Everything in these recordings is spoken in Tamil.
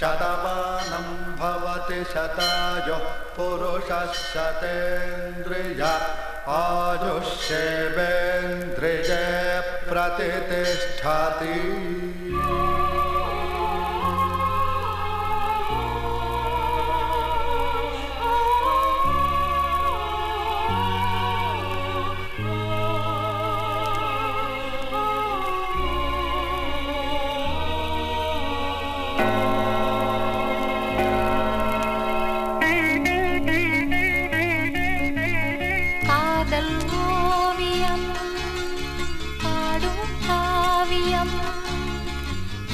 शतमानं भवति शतायुः पुरुषः शतेन्द्रिय आयुष्येवेन्द्रिये प्रतितिष्ठति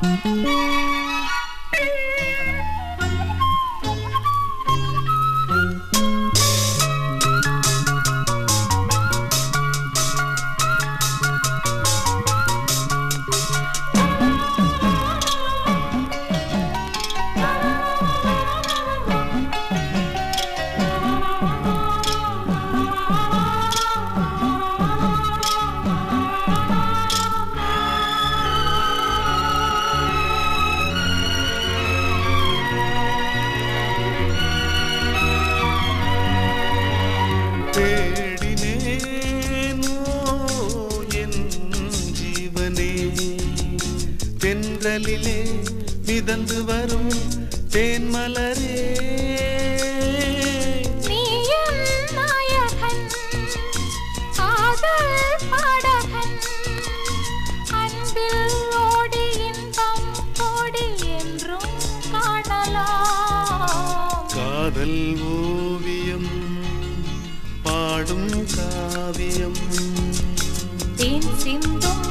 Música தென்றலிலே மிதந்து வரும் தேன்மலரே. காதல் ஓவியம் பாடும் காவியம். தேன் சிந்தும்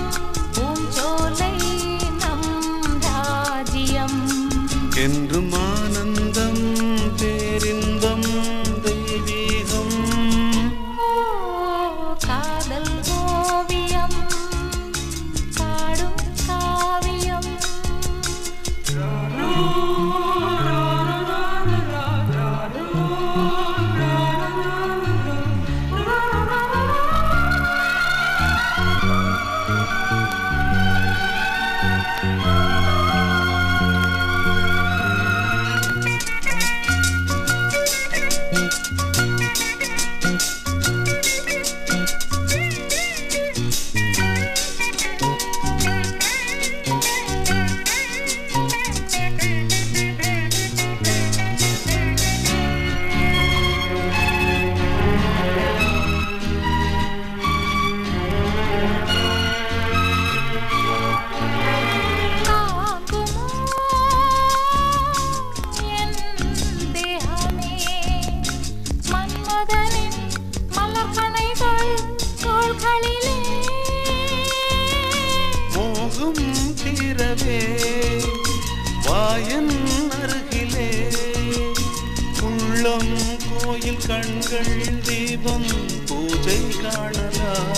கண்களில் தீபம் பூஜை காணலாம்.